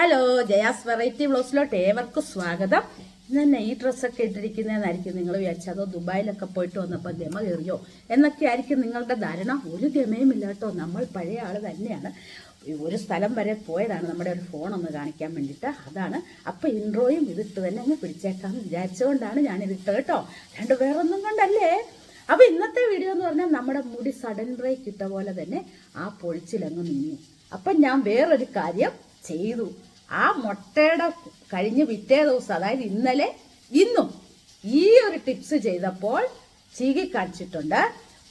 Hello Jaya's variety ബ്ലൗസിലോട്ട് ഏവർക്കും സ്വാഗതം. ഇന്ന് ഈ ഡ്രസ്സൊക്കെ ഇട്ടിരിക്കുന്നതെന്നായിരിക്കും നിങ്ങൾ വിചാരിച്ചത്. ദുബായിലൊക്കെ പോയിട്ട് വന്നപ്പോൾ ഗമ കയറിയോ? എന്നൊക്കെ ആയിരിക്കും നിങ്ങളുടെ ധാരണ. ഒരു ഗമയും കേട്ടോ. നമ്മൾ പഴയ ആൾ തന്നെയാണ്. ഒരു സ്ഥലം വരെ പോയതാണ്. നമ്മുടെ ഒരു ഫോൺ ഒന്ന് കാണിക്കാൻ വേണ്ടിയിട്ട്. അതാണ്. അപ്പം ഇൻട്രോയും ഇതിട്ട് തന്നെ അങ്ങ് പിടിച്ചേക്കാമെന്ന് വിചാരിച്ചുകൊണ്ടാണ് ഞാനിതിട്ട് കേട്ടോ. രണ്ട് വേറൊന്നും കൊണ്ടല്ലേ? അപ്പോൾ ഇന്നത്തെ വീഡിയോ എന്ന് പറഞ്ഞാൽ നമ്മുടെ മുടി സഡൻ ബ്രേക്ക് ഇട്ട പോലെ തന്നെ ആ പൊളിച്ചിലങ്ങ് നിന്നു. അപ്പം ഞാൻ വേറൊരു കാര്യം ചെയ്തു. ആ മുട്ടയുടെ കഴിഞ്ഞ് പിറ്റേ ദിവസം അതായത് ഇന്നലെ ഇന്നും ഈ ഒരു ടിപ്സ് ചെയ്തപ്പോൾ ചീകി കാണിച്ചിട്ടുണ്ട്.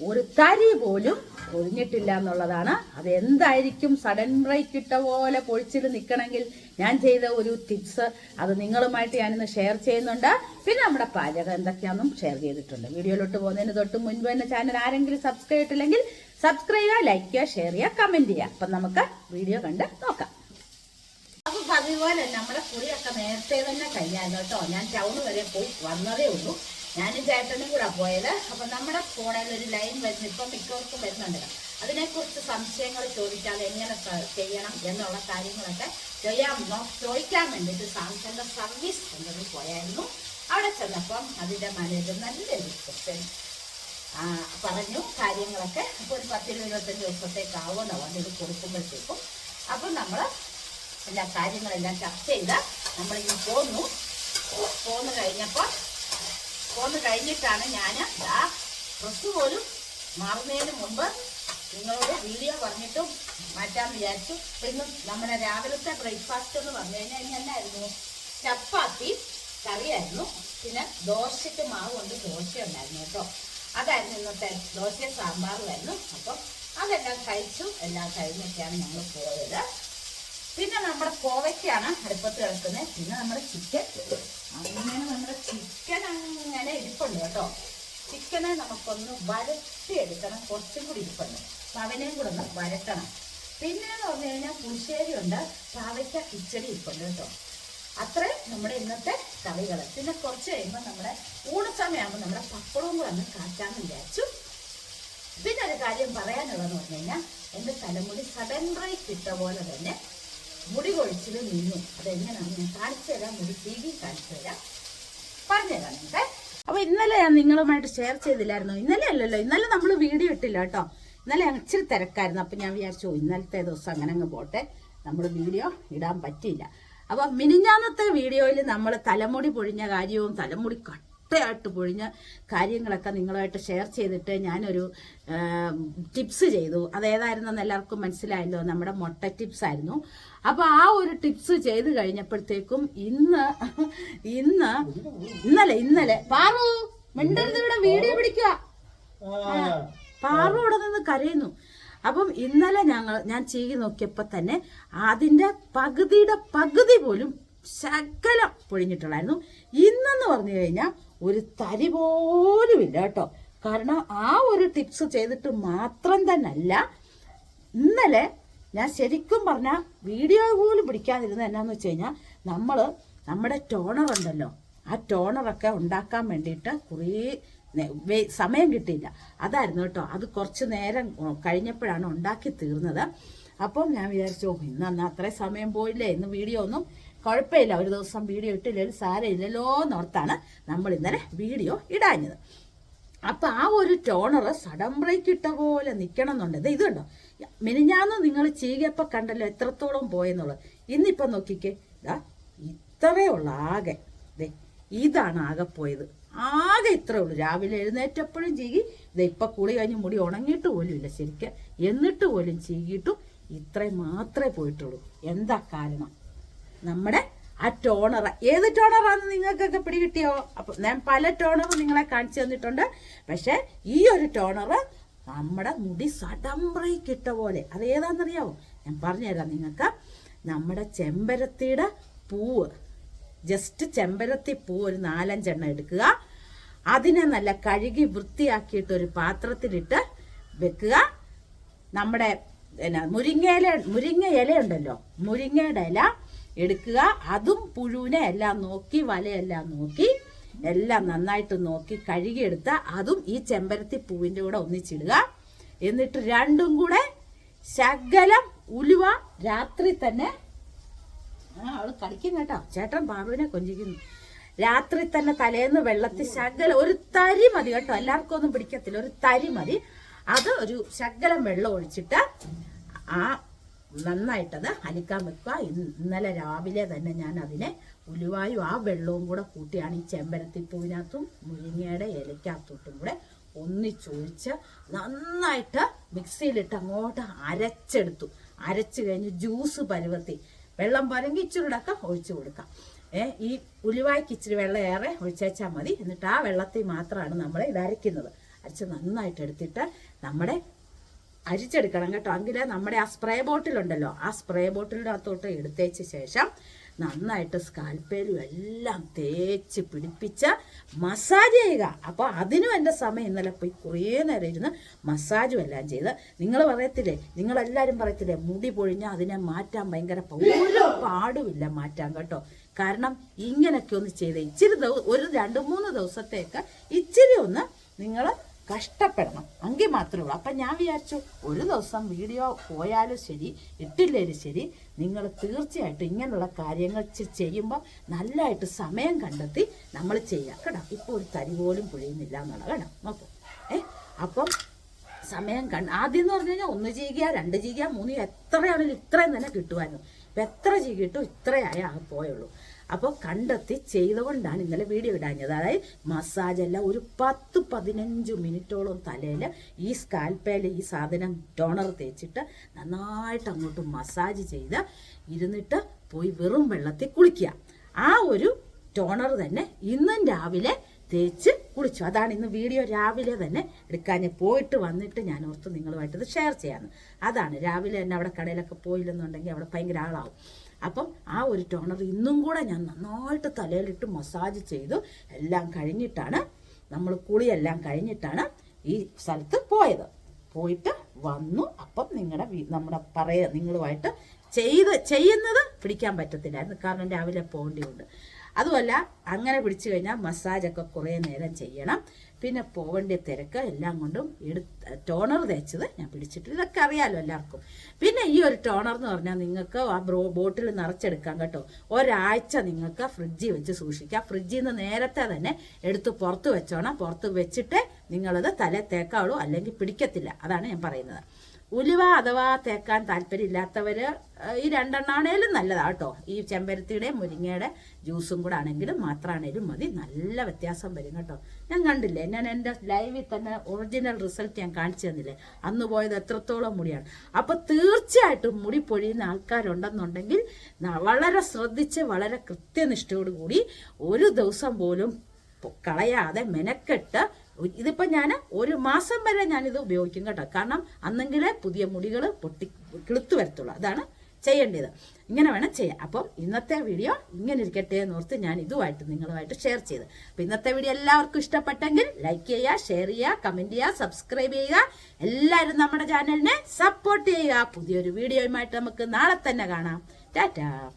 ഒരു തരി പോലും പൊഴിഞ്ഞിട്ടില്ല എന്നുള്ളതാണ്. അതെന്തായിരിക്കും? സഡൻ ബ്രേക്ക് ഇട്ട പോലെ പൊഴിച്ചിൽ നിൽക്കണമെങ്കിൽ ഞാൻ ചെയ്ത ഒരു ടിപ്സ് അത് നിങ്ങളുമായിട്ട് ഞാനിന്ന് ഷെയർ ചെയ്യുന്നുണ്ട്. പിന്നെ നമ്മുടെ പാചകം എന്തൊക്കെയാണെന്നും ഷെയർ ചെയ്തിട്ടുണ്ട്. വീഡിയോയിലോട്ട് പോകുന്നതിന് തൊട്ട് മുൻപ് തന്നെ ചാനൽ ആരെങ്കിലും സബ്സ്ക്രൈബ് ചെയ്തിട്ടില്ലെങ്കിൽ സബ്സ്ക്രൈബ് ചെയ്യുക ലൈക്ക് ചെയ്യുക ഷെയർ ചെയ്യുക കമന്റ് ചെയ്യുക. അപ്പം നമുക്ക് വീഡിയോ കണ്ട് നോക്കാം. അപ്പൊ പതിപോലെ നമ്മുടെ കുളിയൊക്കെ നേരത്തെ തന്നെ കഴിഞ്ഞായിരുന്നു കേട്ടോ. ഞാൻ ടൗൺ വരെ പോയി വന്നതേ ഉള്ളൂ. ഞാനും ചേട്ടനും കൂടെ പോയത്. അപ്പൊ നമ്മുടെ ഫോണിൽ ഒരു ലൈൻ വരുന്നു. ഇപ്പൊ മിക്കവർക്കും വരുന്നുണ്ട് അതിനെക്കുറിച്ച് സംശയങ്ങൾ ചോദിച്ചാൽ എങ്ങനെ ചെയ്യണം എന്നുള്ള കാര്യങ്ങളൊക്കെ ചെയ്യാൻ ചോദിക്കാൻ വേണ്ടിയിട്ട് സാംസങ്ങിന്റെ സർവീസ് സെന്ററിൽ പോയായിരുന്നു. അവിടെ ചെന്നപ്പം അതിന്റെ മാനേജർ നല്ല ക്വസ്റ്റ്യൻ പറഞ്ഞു കാര്യങ്ങളൊക്കെ. അപ്പോൾ ഒരു പത്തിരുപത്തഞ്ച് ഇരുപത്തഞ്ച് ദിവസത്തേക്ക് ആവുമെന്ന് പറഞ്ഞു ഇത് കൊടുക്കുമ്പോഴത്തേക്കും. അപ്പം നമ്മൾ എല്ലാ കാര്യങ്ങളെല്ലാം ചർച്ച ചെയ്ത് നമ്മളിങ്ങനെ പോന്നു. പോന്നു കഴിഞ്ഞപ്പോൾ പോന്നു കഴിഞ്ഞിട്ടാണ് ഞാൻ ആ ഡ്രസ്സ് പോലും മാറുന്നതിന് മുമ്പ് നിങ്ങളോട് വീഡിയോ പറഞ്ഞിട്ടും മാറ്റാൻ വിചാരിച്ചു. പിന്നെ നമ്മുടെ രാവിലത്തെ ബ്രേക്ക്ഫാസ്റ്റ് എന്ന് പറഞ്ഞു കഴിഞ്ഞാൽ ഇനി എന്നായിരുന്നു? ചപ്പാത്തി കറിയായിരുന്നു. പിന്നെ ദോശയ്ക്ക് മാവ് കൊണ്ട് ദോശ ഉണ്ടായിരുന്നു കേട്ടോ. അതായിരുന്നു ഇന്നത്തെ ദോശയും സാമ്പാറുമായിരുന്നു അപ്പം അതെല്ലാം കഴിച്ചു. എല്ലാം കഴിഞ്ഞൊക്കെയാണ് ഞങ്ങൾ പോയത്. പിന്നെ നമ്മുടെ കോവയ്ക്കാണ് അടുപ്പത്ത് കിടക്കുന്നത് പിന്നെ നമ്മുടെ ചിക്കൻ അങ്ങനെ നമ്മുടെ ചിക്കൻ അങ്ങനെ ഇരിപ്പുണ്ട് കേട്ടോ. ചിക്കനെ നമുക്കൊന്ന് വരട്ടിയെടുക്കണം കുറച്ചും കൂടി ഇരിപ്പുണ്ട്. പവനെയും കൂടെ ഒന്ന് വരട്ടണം. പിന്നെ എന്ന് പറഞ്ഞു കഴിഞ്ഞാൽ പുളിശ്ശേരി ഉണ്ട്. പാവയ്ക്ക കിച്ചടി ഇരിപ്പുണ്ട് കേട്ടോ. അത്രയും നമ്മുടെ ഇന്നത്തെ കറികൾ പിന്നെ കുറച്ച് കഴിയുമ്പോൾ നമ്മുടെ ഊണസമയമാകുമ്പോൾ നമ്മുടെ പപ്പടവും കൂടെ ഒന്ന് കാറ്റാന്ന് വിചാരിച്ചു. പിന്നെ ഒരു കാര്യം പറയാനുള്ളതെന്ന് പറഞ്ഞു കഴിഞ്ഞാൽ എന്റെ തലമുടി സഡൻ ബ്രേക്ക് ഇട്ട പോലെ തന്നെ മുടി കൊഴിച്ചിൽ നിന്നു. അതെങ്ങനെയാണ് ഞാൻ കാണിച്ചു തരാം. മുടി തീകി കാണിച്ചു തരാം. പറഞ്ഞുതരാം നിങ്ങൾക്ക് അപ്പൊ ഇന്നലെ ഞാൻ നിങ്ങളുമായിട്ട് ഷെയർ ചെയ്തില്ലായിരുന്നു. ഇന്നലെ അല്ലല്ലോ. ഇന്നലെ നമ്മൾ വീഡിയോ ഇട്ടില്ല കേട്ടോ. ഇന്നലെ ഞാൻ ഇച്ചിരി തിരക്കായിരുന്നു. അപ്പൊ ഞാൻ വിചാരിച്ചു "ഓ, ഇന്നലത്തെ ദിവസം അങ്ങനെ അങ്ങ് പോട്ടെ. നമ്മൾ വീഡിയോ ഇടാൻ പറ്റിയില്ല. അപ്പൊ മിനിഞ്ഞാന്നത്തെ വീഡിയോയിൽ നമ്മൾ തലമുടി പൊഴിഞ്ഞ കാര്യവും തലമുടി കട്ടയായിട്ട് പൊഴിഞ്ഞ കാര്യങ്ങളൊക്കെ നിങ്ങളുമായിട്ട് ഷെയർ ചെയ്തിട്ട് ഞാനൊരു ടിപ്സ് ചെയ്തു. അതേതായിരുന്നെന്ന് എല്ലാവർക്കും മനസ്സിലായല്ലോ. നമ്മുടെ മൊട്ട ടിപ്സ് ആയിരുന്നു. അപ്പൊ ആ ഒരു ടിപ്സ് ചെയ്ത് കഴിഞ്ഞപ്പോഴത്തേക്കും ഇന്ന് ഇന്ന് ഇന്നലെ ഇന്നലെ പാറു മിണ്ടരുത് ഇവിടെ വീഡിയോ പിടിക്കുക. പാറു ഇവിടെ നിന്ന് കരയുന്നു. അപ്പം ഇന്നലെ ഞങ്ങൾ ഞാൻ ചെയ്ത് നോക്കിയപ്പോൾ തന്നെ അതിന്റെ പകുതിയുടെ പകുതി പോലും ശകലം പൊഴിഞ്ഞിട്ടുള്ളായിരുന്നു. ഇന്നെന്ന് പറഞ്ഞു കഴിഞ്ഞാൽ ഒരു തരി പോലും ഇല്ല കേട്ടോ. കാരണം ആ ഒരു ടിപ്സ് ചെയ്തിട്ട് മാത്രം തന്നെയല്ല ഇന്നലെ ഞാൻ ശരിക്കും പറഞ്ഞ വീഡിയോ പോലും പിടിക്കാതിരുന്നത് എന്നാന്ന് വെച്ച് കഴിഞ്ഞാൽ നമ്മൾ നമ്മുടെ ടോണർ ഉണ്ടല്ലോ ആ ടോണറൊക്കെ ഉണ്ടാക്കാൻ വേണ്ടിയിട്ട് കുറേ സമയം കിട്ടിയില്ല. അതായിരുന്നു കേട്ടോ അത് കുറച്ച് നേരം കഴിഞ്ഞപ്പോഴാണ് ഉണ്ടാക്കി തീർന്നത്. അപ്പം ഞാൻ വിചാരിച്ചു "ഓ, ഇന്ന് അന്ന് അത്രയും സമയം പോയില്ലേ? ഇന്ന് വീഡിയോ ഒന്നും കുഴപ്പമില്ല. ഒരു ദിവസം വീഡിയോ ഇട്ടില്ലെങ്കിൽ സാരമില്ലല്ലോ എന്നോർത്താണ് നമ്മൾ ഇന്നലെ വീഡിയോ ഇടാഞ്ഞത്. അപ്പൊ ആ ഒരു ടോണർ സഡൻ ബ്രേക്ക് ഇട്ട പോലെ നിൽക്കണം എന്നുണ്ട് ഇത് കണ്ടോ? മിനിഞ്ഞാന്ന് നിങ്ങൾ ചീകപ്പ കണ്ടല്ലോ എത്രത്തോളം പോയെന്നുള്ളത്. ഇന്നിപ്പൊ നോക്കിക്കേ. ഇതാ ഇത്രയേ ഉള്ളു ആകെ. ദേ ഇതാണ് ആകെ പോയത്. ആകെ ഇത്രേ ഉള്ളൂ. രാവിലെ എഴുന്നേറ്റപ്പോഴും ചീകി. ഇതാ ഇപ്പൊ കുളി കഴിഞ്ഞ് മുടി ഉണങ്ങിയിട്ട് പോലും ഇല്ല ശരിക്കും. എന്നിട്ട് പോലും ചീകിയിട്ടും ഇത്രയും മാത്രമേ പോയിട്ടുള്ളൂ. എന്താ കാരണം? നമ്മുടെ ആ ടോണർ ഏത് ടോണറാന്ന് നിങ്ങൾക്കൊക്കെ പിടികിട്ടിയോ? അപ്പൊ ഞാൻ പല ടോണറും നിങ്ങളെ കാണിച്ചു തന്നിട്ടുണ്ട്. പക്ഷെ ഈ ഒരു ടോണറ് നമ്മുടെ മുടി സഡൻ കിട്ട പോലെ. അത് ഏതാണെന്നറിയാവോ? ഞാൻ പറഞ്ഞുതരാം നിങ്ങൾക്ക്. നമ്മുടെ ചെമ്പരത്തിയുടെ പൂവ്. ജസ്റ്റ് ചെമ്പരത്തി പൂ ഒരു നാലഞ്ചെണ്ണം എടുക്കുക. അതിനെ നല്ല കഴുകി വൃത്തിയാക്കിയിട്ട് ഒരു പാത്രത്തിലിട്ട് വെക്കുക. നമ്മുടെ എന്നാ മുരിങ്ങയില മുരിങ്ങ ഇല ഉണ്ടല്ലോ മുരിങ്ങയുടെ ഇല എടുക്കുക. അതും പുഴുവിനെ എല്ലാം നോക്കി വലയെല്ലാം നോക്കി എല്ലാം നന്നായിട്ട് നോക്കി കഴുകിയെടുത്ത അതും ഈ ചെമ്പരത്തി പൂവിന്റെ കൂടെ ഒന്നിച്ചിടുക. എന്നിട്ട് രണ്ടും കൂടെ ശകലം ഉലുവ രാത്രി തന്നെ കളിക്കും കേട്ടോ. ചേട്ടൻ ബാബുവിനെ കൊഞ്ചിക്കുന്നു. രാത്രി തന്നെ തലേന്ന് വെള്ളത്തിൽ ശകലം ഒരു തരി മതി കേട്ടോ. എല്ലാവർക്കും ഒന്നും പിടിക്കത്തില്ല. ഒരു തരി മതി. അത് ഒരു ശകലം വെള്ളം ഒഴിച്ചിട്ട് ആ നന്നായിട്ടത് അലിക്കാൻ വെക്കുക. ഇന്നലെ രാവിലെ തന്നെ ഞാൻ അതിനെ ഉലുവായും ആ വെള്ളവും കൂടെ കൂട്ടിയാണ് ഈ ചെമ്പരത്തിപ്പൂവിനകത്തും മുരിങ്ങയുടെ ഇലയ്ക്കകത്തോട്ടും കൂടെ ഒന്നിച്ചൊഴിച്ച് നന്നായിട്ട് മിക്സിയിലിട്ട് അങ്ങോട്ട് അരച്ചെടുത്തു. അരച്ച് കഴിഞ്ഞ് ജ്യൂസ് പരുവത്തി. വെള്ളം പരങ്ങി ഇച്ചിരിടൊക്കെ ഒഴിച്ചു കൊടുക്കാം. ഏഹ് ഈ ഉലുവായ്ക്ക് ഇച്ചിരി വെള്ളം ഏറെ ഒഴിച്ചാൽ മതി. എന്നിട്ട് ആ വെള്ളത്തിൽ മാത്രമാണ് നമ്മൾ ഇത് അരയ്ക്കുന്നത്. അരച്ച് നന്നായിട്ട് എടുത്തിട്ട് നമ്മുടെ അരിച്ചെടുക്കണം കേട്ടോ. എങ്കിലേ നമ്മുടെ ആ സ്പ്രേ ബോട്ടിലുണ്ടല്ലോ ആ സ്പ്രേ ബോട്ടിലിന്റെ അകത്തോട്ട് എടുത്തേച്ച ശേഷം നന്നായിട്ട് സ്കാൽപ്പേലും എല്ലാം തേച്ച് പിടിപ്പിച്ച് മസാജ് ചെയ്യുക. അപ്പോൾ അതിനും എന്റെ സമയം ഇന്നലെ പോയി കുറേ നേരം ഇരുന്ന് മസാജും എല്ലാം ചെയ്ത്. നിങ്ങൾ പറയത്തില്ലേ നിങ്ങളെല്ലാവരും പറയത്തില്ലേ മുടി പൊഴിഞ്ഞാൽ അതിനെ മാറ്റാൻ ഭയങ്കര ഒരു പാടുമില്ല മാറ്റാൻ കേട്ടോ. കാരണം ഇങ്ങനെയൊക്കെ ഒന്ന് ചെയ്ത്. ഇച്ചിരി ദിവസം ഒരു രണ്ട് മൂന്ന് ദിവസത്തേക്ക് ഇച്ചിരി ഒന്ന് നിങ്ങൾ കഷ്ടപ്പെടണം. എങ്കിൽ മാത്രമേ ഉള്ളൂ. അപ്പം ഞാൻ വിചാരിച്ചു ഒരു ദിവസം വീഡിയോ പോയാലും ശരി ഇട്ടില്ലേലും ശരി നിങ്ങൾ തീർച്ചയായിട്ടും ഇങ്ങനെയുള്ള കാര്യങ്ങൾ ചെയ്യുമ്പോൾ നല്ലതായിട്ട് സമയം കണ്ടെത്തി നമ്മൾ ചെയ്യാം. കേട്ടോ? ഇപ്പോൾ ഒരു തരി പോലും പുഴിയുന്നില്ല എന്നുള്ള കേട്ടോ? നോക്കൂ. ഏ? അപ്പം സമയം കണ്ട് ആദ്യം എന്ന് പറഞ്ഞു കഴിഞ്ഞാൽ ഒന്ന് ചെയ്യുക രണ്ട് ചെയ്യുക മൂന്ന് എത്രയാണെങ്കിലും ഇത്രയും തന്നെ കിട്ടുമായിരുന്നു. ഇപ്പം എത്ര ചെയ്തിട്ടും ഇത്രയായ പോയുള്ളൂ. അപ്പോൾ കണ്ടെത്തി ചെയ്തുകൊണ്ടാണ് ഇന്നലെ വീഡിയോ ഇടാഞ്ഞത്. അതായത് മസാജ് എല്ലാം ഒരു പത്ത് പതിനഞ്ച് മിനിറ്റോളം തലയിൽ ഈ സ്കാൽപ്പയിൽ ഈ സാധനം ടോണർ തേച്ചിട്ട് നന്നായിട്ട് അങ്ങോട്ട് മസാജ് ചെയ്ത് ഇരുന്നിട്ട് പോയി വെറും വെള്ളത്തിൽ കുളിക്കുക. ആ ഒരു ടോണർ തന്നെ ഇന്നും രാവിലെ തേച്ച് കുളിച്ചു. അതാണ് ഇന്ന് വീഡിയോ രാവിലെ തന്നെ എടുക്കാൻ. പോയിട്ട് വന്നിട്ട് ഞാൻ ഓർത്ത് നിങ്ങളുമായിട്ട് ഇത് ഷെയർ ചെയ്യാമെന്ന് അതാണ് രാവിലെ തന്നെ അവിടെ കടയിലൊക്കെ പോയില്ലെന്നുണ്ടെങ്കിൽ അവിടെ ഭയങ്കര ആളാവും. അപ്പം ആ ഒരു ടോണർ ഇന്നും കൂടെ ഞാൻ നന്നായിട്ട് തലയിലിട്ട് മസാജ് ചെയ്തു. എല്ലാം കഴിഞ്ഞിട്ടാണ് നമ്മൾ കുളിയെല്ലാം കഴിഞ്ഞിട്ടാണ് ഈ സ്ഥലത്ത് പോയത്. പോയിട്ട് വന്നു. അപ്പം നിങ്ങളുടെ നമ്മുടെ പറയ നിങ്ങളുമായിട്ട് ചെയ്ത് ചെയ്യുന്നത് പിടിക്കാൻ പറ്റത്തില്ലായിരുന്നു. കാരണം രാവിലെ പോകേണ്ടിയുണ്ട്. അതുമല്ല അങ്ങനെ പിടിച്ചു കഴിഞ്ഞാൽ മസാജൊക്കെ കുറേ നേരം ചെയ്യണം. പിന്നെ പോകേണ്ട തിരക്ക് എല്ലാം കൊണ്ടും എടു ടോണർ തേച്ചത് ഞാൻ പിടിച്ചിട്ട്. ഇതൊക്കെ അറിയാലോ എല്ലാവർക്കും. പിന്നെ ഈ ഒരു ടോണർ എന്ന് പറഞ്ഞാൽ നിങ്ങൾക്ക് ആ ബ്രോ ബോട്ടിൽ നിറച്ചെടുക്കാം കേട്ടോ. ഒരാഴ്ച നിങ്ങൾക്ക് ഫ്രിഡ്ജിൽ വെച്ച് സൂക്ഷിക്കാം. ഫ്രിഡ്ജിൽ നിന്ന് നേരത്തെ തന്നെ എടുത്ത് പുറത്ത് വെച്ചോണം. പുറത്ത് വെച്ചിട്ട് നിങ്ങളത് തല തേക്കാവുള്ളൂ അല്ലെങ്കിൽ പിടിക്കത്തില്ല. അതാണ് ഞാൻ പറയുന്നത്. ഉലുവ അഥവാ തേക്കാൻ താല്പര്യമില്ലാത്തവർ ഈ രണ്ടെണ്ണാണേലും നല്ലതാണ് കേട്ടോ ഈ ചെമ്പരത്തിയുടെയും മുരിങ്ങയുടെ ജ്യൂസും കൂടെ ആണെങ്കിലും മാത്രമാണേലും മതി. നല്ല വ്യത്യാസം വരും കേട്ടോ. ഞാൻ കണ്ടില്ലേ ഞാൻ എന്റെ ലൈവിൽ തന്നെ ഒറിജിനൽ റിസൾട്ട് ഞാൻ കാണിച്ചു തന്നില്ലേ? അന്ന് പോയത് എത്രത്തോളം മുടിയാണ്. അപ്പോൾ തീർച്ചയായിട്ടും മുടി പൊഴിയുന്ന ആൾക്കാരുണ്ടെന്നുണ്ടെങ്കിൽ വളരെ ശ്രദ്ധിച്ച് വളരെ കൃത്യനിഷ്ഠയോടുകൂടി ഒരു ദിവസം പോലും കളയാതെ മെനക്കെട്ട് ഒ- ഇതിപ്പോ ഞാൻ ഒരു മാസം വരെ ഞാനിത് ഉപയോഗിക്കും കേട്ടോ. കാരണം അന്നെങ്കിലേ പുതിയ മുടികൾ പൊട്ടി കിളുത്തു വരത്തുള്ളൂ. അതാണ് ചെയ്യേണ്ടത്. ഇങ്ങനെ വേണം ചെയ്യാം അപ്പം ഇന്നത്തെ വീഡിയോ ഇങ്ങനെ ഇരിക്കട്ടെ എന്ന് ഓർത്ത് ഞാൻ ഇതുമായിട്ട് നിങ്ങളുമായിട്ട് ഷെയർ ചെയ്ത്. അപ്പം ഇന്നത്തെ വീഡിയോ എല്ലാവർക്കും ഇഷ്ടപ്പെട്ടെങ്കിൽ ലൈക്ക് ചെയ്യുക ഷെയർ ചെയ്യുക കമന്റ് ചെയ്യുക സബ്സ്ക്രൈബ് ചെയ്യുക. എല്ലാവരും നമ്മുടെ ചാനലിനെ സപ്പോർട്ട് ചെയ്യുക. പുതിയൊരു വീഡിയോയുമായിട്ട് നമുക്ക് നാളെ തന്നെ കാണാം. ടാറ്റാ.